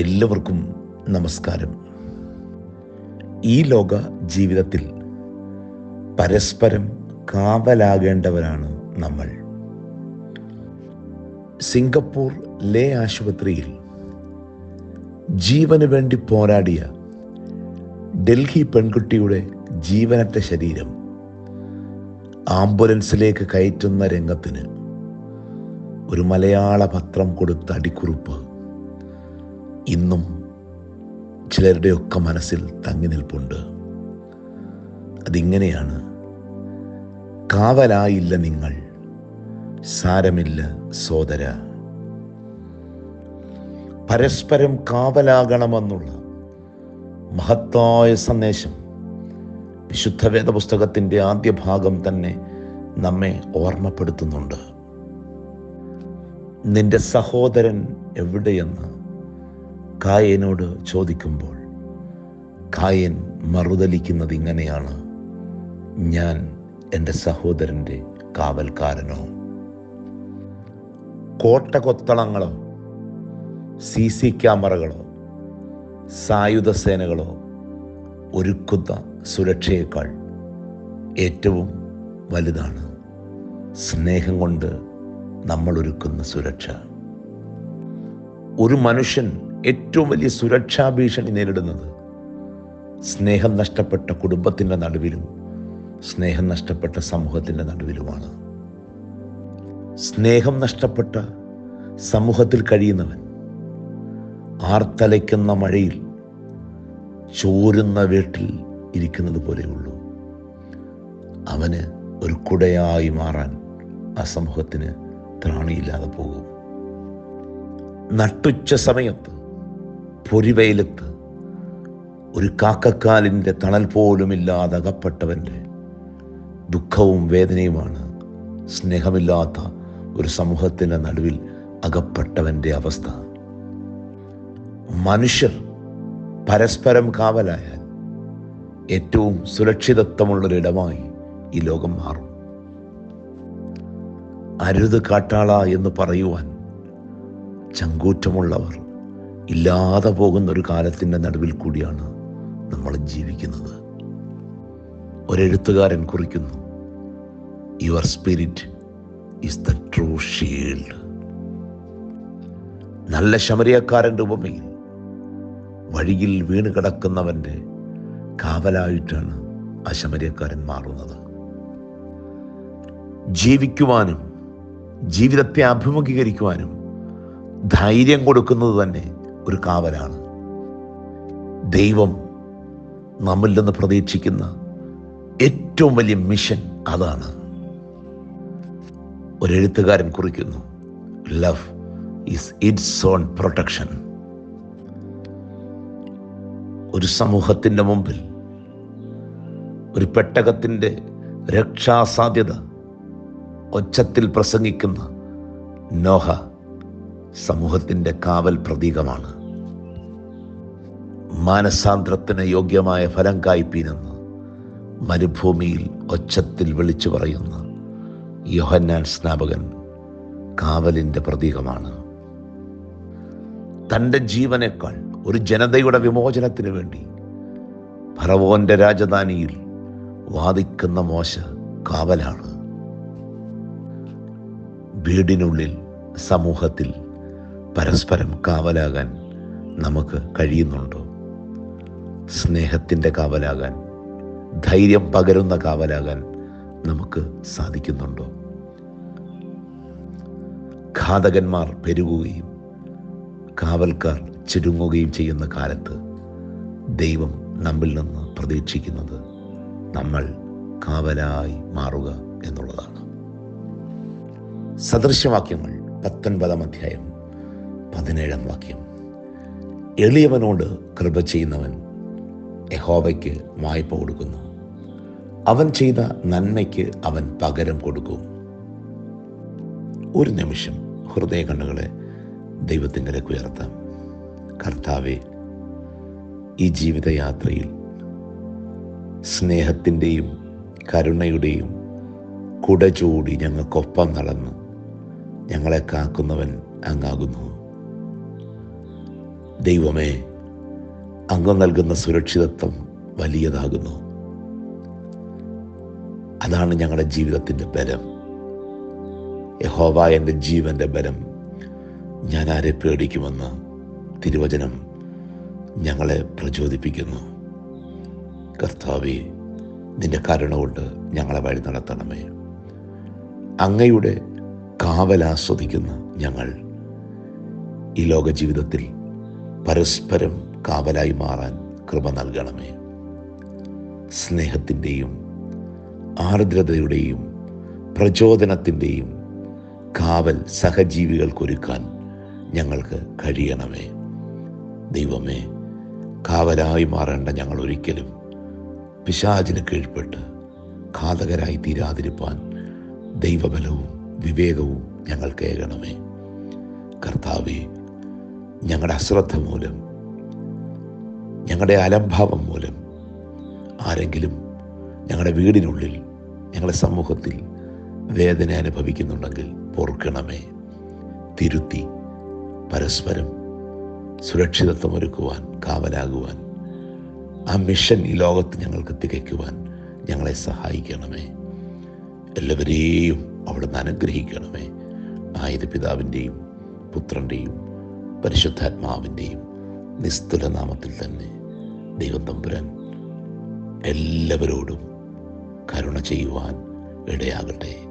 എല്ലാവർക്കും നമസ്കാരം. ഈ ലോക ജീവിതത്തിൽ പരസ്പരം കാവലാകേണ്ടവരാണ് നമ്മൾ. സിംഗപ്പൂർ ലേ ആശുപത്രിയിൽ ജീവന് വേണ്ടി പോരാടിയ ഡൽഹി പെൺകുട്ടിയുടെ ജീവനറ്റ ശരീരം ആംബുലൻസിലേക്ക് കയറ്റുന്ന രംഗത്തിന് ഒരു മലയാള പത്രം കൊടുത്ത അടിക്കുറിപ്പ് ഇന്നും ചിലരുടെയൊക്കെ മനസ്സിൽ തങ്ങി നിൽപ്പുണ്ട്. അതിങ്ങനെയാണ്. കാവലായില്ല നിങ്ങൾ സാരമില്ല സോദര. പരസ്പരം കാവലാകണമെന്നുള്ള മഹത്തായ സന്ദേശം വിശുദ്ധ വേദപുസ്തകത്തിന്റെ ആദ്യ ഭാഗം തന്നെ നമ്മെ ഓർമ്മപ്പെടുത്തുന്നുണ്ട്. നിന്റെ സഹോദരൻ എവിടെയെന്ന് കായനോട് ചോദിക്കുമ്പോൾ കായൻ മറുതലിക്കുന്നത് ഇങ്ങനെയാണ്. ഞാൻ എന്റെ സഹോദരന്റെ കാവൽക്കാരനോ? കോട്ട കൊത്തളങ്ങളോ സി സി ക്യാമറകളോ സായുധ സേനകളോ ഒരുക്കുന്ന സുരക്ഷയേക്കാൾ ഏറ്റവും വലുതാണ്. സ്നേഹം കൊണ്ട് നമ്മൾ ഒരുക്കുന്ന സുരക്ഷ. ഒരു മനുഷ്യൻ ഏറ്റവും വലിയ സുരക്ഷാ ഭീഷണി നേരിടുന്നത് സ്നേഹം നഷ്ടപ്പെട്ട കുടുംബത്തിന്റെ നടുവിലും സ്നേഹം നഷ്ടപ്പെട്ട സമൂഹത്തിന്റെ നടുവിലുമാണ്. സ്നേഹം നഷ്ടപ്പെട്ട സമൂഹത്തിൽ കഴിയുന്നവൻ ആർത്തലയ്ക്കുന്ന മഴയിൽ ചോരുന്ന വീട്ടിൽ ഇരിക്കുന്നത് പോലെയുള്ളൂ അവന് ഒരു കുടയായി മാറാൻ ആ സമൂഹത്തിന് ത്രാണിയില്ലാതെ പോകും. നട്ടുച്ച സമയത്ത് പൊരിവെയിലത്ത് ഒരു കാക്കക്കാലിന്റെ തണൽ പോലുമില്ലാതെ അകപ്പെട്ടവന്റെ ദുഃഖവും വേദനയുമാണ് സ്നേഹമില്ലാത്ത ഒരു സമൂഹത്തിന്റെ നടുവിൽ അകപ്പെട്ടവന്റെ അവസ്ഥ. മനുഷ്യർ പരസ്പരം കാവലായാൽ ഏറ്റവും സുരക്ഷിതത്വമുള്ളൊരിടമായി ഈ ലോകം മാറും. അരുത് കാട്ടാള എന്ന് പറയുവാൻ ചങ്കൂറ്റമുള്ളവർ ഇല്ലാതെ പോകുന്ന ഒരു കാലത്തിന്റെ നടുവിൽ കൂടിയാണ് നമ്മൾ ജീവിക്കുന്നത്. ഒരെഴുത്തുകാരൻ കുറിക്കുന്നു your spirit is the true shield നല്ല ശമരിയക്കാരന്റെ ഉപമയിൽ വഴിയിൽ വീണ് കിടക്കുന്നവന്റെ കാവലായിട്ടാണ് ആ ശമരിയക്കാരൻ മാറുന്നത്. ജീവിക്കുവാനും ജീവിതത്തെ അഭിമുഖീകരിക്കുവാനും ധൈര്യം കൊടുക്കുന്നത് തന്നെ ഒരു കാവലാണ്. ദൈവം നമ്മിൽ നിന്ന് പ്രതീക്ഷിക്കുന്ന ഏറ്റവും വലിയ മിഷൻ അതാണ്. ഒരു ഒരെഴുത്തുകാരൻ കുറിക്കുന്നു love is it's own protection ഒരു സമൂഹത്തിന്റെ മുമ്പിൽ ഒരു പെട്ടകത്തിന്റെ രക്ഷാസാധ്യത ഒച്ചത്തിൽ പ്രസംഗിക്കുന്ന നോഹ സമൂഹത്തിന്റെ കാവൽ പ്രതീകമാണ്. മാനസാന്തരത്തിന് യോഗ്യമായ ഫലം കായ്പീനെന്ന് മരുഭൂമിയിൽ ഒച്ചത്തിൽ വിളിച്ചു പറയുന്ന യോഹന്നാൻ സ്നാപകൻ കാവലിന്റെ പ്രതീകമാണ്. തന്റെ ജീവനേക്കാൾ ഒരു ജനതയുടെ വിമോചനത്തിന് വേണ്ടി ഫറവോന്റെ രാജധാനിയിൽ വാദിക്കുന്ന മോശ കാവലാണ്. വീടിനുള്ളിൽ സമൂഹത്തിൽ പരസ്പരം കാവലാകാൻ നമുക്ക് കഴിയുന്നുണ്ടോ? സ്നേഹത്തിന്റെ കാവലാകാൻ ധൈര്യം പകരുന്ന കാവലാകാൻ നമുക്ക് സാധിക്കുന്നുണ്ടോ? ഘാതകന്മാർ പെരുകുകയും കാവൽക്കാർ ചുരുങ്ങുകയും ചെയ്യുന്ന കാലത്ത് ദൈവം നമ്മിൽ നിന്ന് പ്രതീക്ഷിക്കുന്നത് നമ്മൾ കാവലായി മാറുക എന്നുള്ളതാണ്. സദൃശവാക്യങ്ങൾ പത്തൊൻപതാം അധ്യായം പതിനേഴാം വാക്യം. എളിയവനോട് കൃപ ചെയ്യുന്നവൻ യഹോവയ്ക്ക് വായ്പ കൊടുക്കുന്നു. അവൻ ചെയ്ത നന്മയ്ക്ക് അവൻ പകരം കൊടുക്കും. ഒരു നിമിഷം ഹൃദയ കണ്ണുകളെ ദൈവത്തിന്റെ ഉയർത്താം. കർത്താവെ ഈ ജീവിതയാത്രയിൽ സ്നേഹത്തിന്റെയും കരുണയുടെയും കുട ചൂടി ഞങ്ങൾക്കൊപ്പം നടന്ന് ഞങ്ങളെ കാക്കുന്നവൻ അങ്ങാകുന്നു. ദൈവമേ അങ്ങ് നൽകുന്ന സുരക്ഷിതത്വം വലിയതാകുന്നു. അതാണ് ഞങ്ങളുടെ ജീവിതത്തിന്റെ ബലം. യഹോവ എന്റെ ജീവന്റെ ബലം. ഞാൻ ആരെ പേടിക്കുമെന്ന് തിരുവചനം ഞങ്ങളെ പ്രചോദിപ്പിക്കുന്നു. കർത്താവെ നിന്റെ കരുണ കൊണ്ട് ഞങ്ങളെ വഴി നടത്തണമേ. അങ്ങയുടെ കാവലാസ്വദിക്കുന്ന ഞങ്ങൾ ഈ ലോക ജീവിതത്തിൽ പരസ്പരം കാവലായി മാറാൻ കൃപ നൽകണമേ. സ്നേഹത്തിന്റെയും ആർദ്രതയുടെയും പ്രചോദനത്തിന്റെയും കാവൽ സഹജീവികൾക്കൊരുക്കാൻ ഞങ്ങൾക്ക് കഴിയണമേ. ദൈവമേ കാവലായി മാറേണ്ട ഞങ്ങൾ ഒരിക്കലും പിശാചിന് കീഴ്പ്പെട്ട് ഘാതകരായി തീരാതിരിപ്പാൻ ദൈവബലവും വിവേകവും ഞങ്ങൾക്ക് ഏകണമേ. കർത്താവെ ഞങ്ങളുടെ അശ്രദ്ധ മൂലം ഞങ്ങളുടെ അലംഭാവം മൂലം ആരെങ്കിലും ഞങ്ങളുടെ വീടിനുള്ളിൽ ഞങ്ങളുടെ സമൂഹത്തിൽ വേദന അനുഭവിക്കുന്നുണ്ടെങ്കിൽ പൊറുക്കണമേ തിരുത്തി പരസ്പരം സുരക്ഷിതത്വം ഒരുക്കുവാൻ കാവലാകുവാൻ ആ മിഷൻ ഈ ലോകത്ത് ഞങ്ങൾക്ക് തികയ്ക്കുവാൻ ഞങ്ങളെ സഹായിക്കണമേ. എല്ലാവരെയും അവിടുന്ന് അനുഗ്രഹിക്കണമേ. ആയത് പിതാവിന്റെയും പുത്രന്റെയും പരിശുദ്ധാത്മാവിന്റെയും നിസ്തുല നാമത്തിൽ തന്നെ ദൈവം തമ്പുരാൻ എല്ലാവരോടും കരുണ ചെയ്യുവാൻ ഇടയാകട്ടെ.